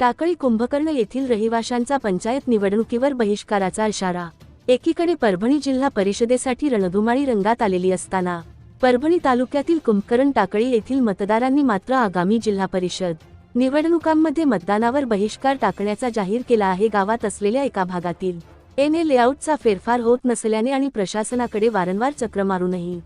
टाकळी कुंभकर्ण येथील रहिवाशांचा पंचायत निवडणुकीवर बहिष्काराचा इशारा. एकीकडे परभणी जिल्हा परिषदेसाठी रणधुमाळी रंगात आलेली असताना परभणी तालुक्यातील कुंभकर्ण टाकळी येथील मतदारांनी मात्र आगामी जिल्हा परिषद निवडणुकांमध्ये मतदानावर बहिष्कार टाकण्याचा जाहीर केला आहे गावात असलेल्या एका भागातील. एन ए लेआउटचा फेरफार होत नसल्याने आणि प्रशासनाकडे वारंवार चक्र मारूनही.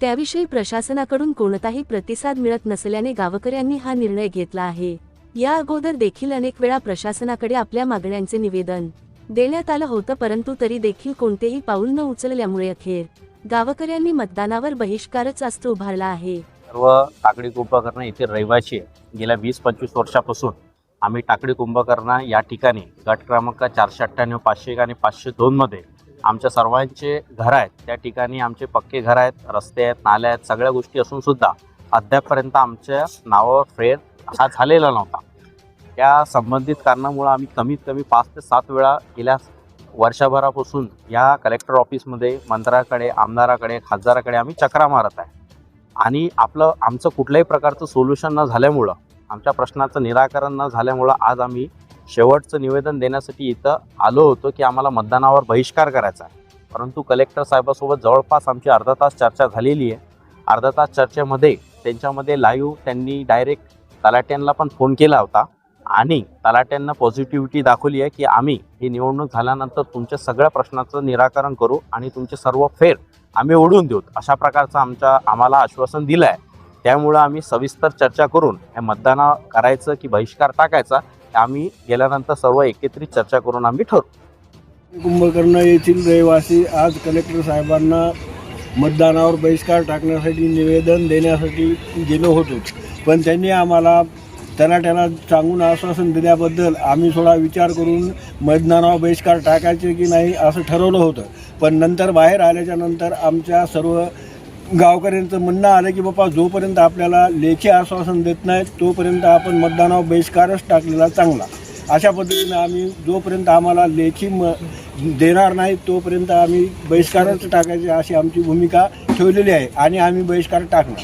त्याविषयी प्रशासनाकडून कोणताही प्रतिसाद मिळत नसल्याने गावकऱ्यांनी हा निर्णय घेतला आहे. या अगोदर देखील अनेक वेळा प्रशासनाकडे आपल्या मागण्यांचे निवेदन देण्यात आलं होतं परंतु तरी देखील कोणतेही पाऊल न उचलल्यामुळे अखेर गावकऱ्यांनी मतदानावर बहिष्कारच अस्त्र उभारला आहे. सर्व टाकडी कुंभकर्ण येथे रहिवासी गेल्या वीस पंचवीस वर्षापासून आम्ही टाकडी कुंभकर्ण या ठिकाणी गट क्रमांक चारशे अठ्ठ्याण्णव पाचशे एक आणि पाचशे दोनमध्ये आमच्या सर्वांचे घर आहेत. त्या ठिकाणी आमचे पक्के घर आहेत रस्ते आहेत नाले आहेत सगळ्या गोष्टी असून सुद्धा अद्यापपर्यंत आमच्या नावावर फेर हा झालेला नव्हता. त्या संबंधित कारणामुळं आम्ही कमीत कमी पाच ते सात वेळा गेल्या वर्षभरापासून या कलेक्टर ऑफिसमध्ये मंत्र्याकडे आमदाराकडे खासदाराकडे आम्ही चक्रा मारत आहे. आणि आपलं आमचं कुठल्याही प्रकारचं सोल्युशन न झाल्यामुळं आमच्या प्रश्नाचं निराकरण न झाल्यामुळं आज आम्ही शेवटचं निवेदन देण्यासाठी इथं आलो होतो की आम्हाला मतदानावर बहिष्कार करायचा आहे. परंतु कलेक्टर साहेबासोबत जवळपास आमची अर्धा तास चर्चा झालेली आहे. अर्धा तास चर्चेमध्ये त्यांच्यामध्ये लाईव्ह त्यांनी डायरेक्ट तलाट्यांना पण फोन केला होता. आणि तलाट्यांना पॉझिटिव्हिटी दाखवली आहे की आम्ही ही निवडणूक झाल्यानंतर तुमच्या सगळ्या प्रश्नाचं निराकरण करू आणि तुमचे सर्व फेर आम्ही ओढून देऊ. अशा प्रकारचं आमच्या आम्हाला आश्वासन दिलं आहे त्यामुळं आम्ही सविस्तर चर्चा करून हे मतदान करायचं की बहिष्कार टाकायचा आम्ही गेल्यानंतर सर्व एकत्रित चर्चा करून आम्ही ठरवू. कुंभकर्ण येथील रहिवासी आज कलेक्टर साहेबांना मतदानावर बहिष्कार टाकण्यासाठी निवेदन देण्यासाठी गेलो होतो. पण त्यांनी आम्हाला तलाट्याला सांगून आश्वासन दिल्याबद्दल आम्ही थोडा विचार करून मतदानावर बहिष्कार टाकायचे की नाही असं ठरवलं होतं. पण नंतर बाहेर आल्याच्यानंतर आमच्या सर्व गावकऱ्यांचं म्हणणं आलं की बाबा जोपर्यंत आपल्याला लेखी आश्वासन देत नाही तोपर्यंत आपण मतदानावर बहिष्कारच टाकलेला चांगला. अशा पद्धतीनं आम्ही जोपर्यंत आम्हाला लेखी म देणार नाही तोपर्यंत आम्ही बहिष्कारच टाकायचे अशी आमची भूमिका ठेवलेली आहे आणि आम्ही बहिष्कार टाकणार.